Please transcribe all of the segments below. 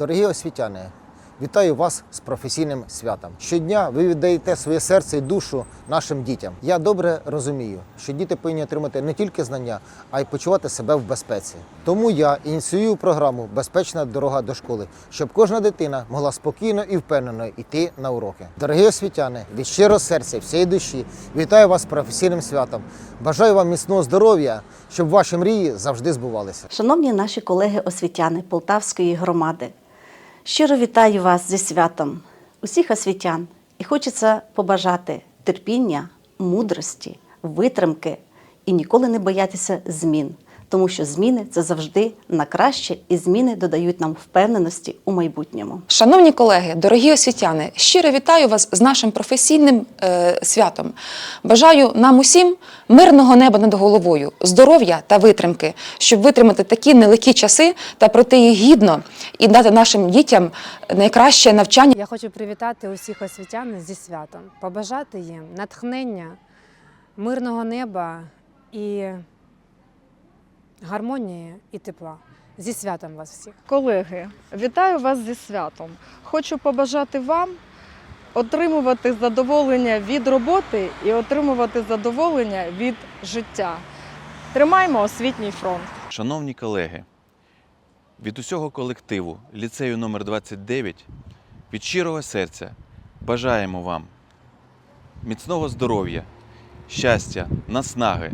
Дорогі освітяни, вітаю вас з професійним святом. Щодня ви віддаєте своє серце і душу нашим дітям. Я добре розумію, що діти повинні отримати не тільки знання, а й почувати себе в безпеці. Тому я ініціюю програму Безпечна дорога до школи, щоб кожна дитина могла спокійно і впевнено йти на уроки. Дорогі освітяни, від щирого серця, всієї душі вітаю вас з професійним святом. Бажаю вам міцного здоров'я, щоб ваші мрії завжди збувалися. Шановні наші колеги-освітяни Полтавської громади, щиро вітаю вас зі святом, усіх освітян, і хочеться побажати терпіння, мудрості, витримки. І ніколи не боятися змін, тому що зміни це завжди на краще, і зміни додають нам впевненості у майбутньому. Шановні колеги, дорогі освітяни, щиро вітаю вас з нашим професійним е, святом. Бажаю нам усім мирного неба над головою, здоров'я та витримки, щоб витримати такі нелегкі часи та пройти їх гідно і дати нашим дітям найкраще навчання. Я хочу привітати усіх освітян зі святом, побажати їм натхнення, мирного неба і гармонії і тепла. Зі святом вас всіх. Колеги, вітаю вас зі святом. Хочу побажати вам отримувати задоволення від роботи і отримувати задоволення від життя. Тримаймо освітній фронт. Шановні колеги, від усього колективу ліцею номер 29 від щирого серця бажаємо вам міцного здоров'я, щастя, наснаги.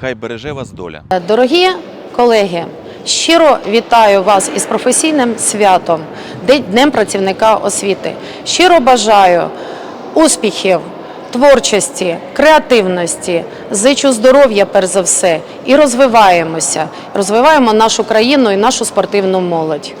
Хай береже вас доля. Дорогі колеги, щиро вітаю вас із професійним святом, Днем працівника освіти. Щиро бажаю успіхів, творчості, креативності, зичу здоров'я перш за все і розвиваємося, розвиваємо нашу країну і нашу спортивну молодь.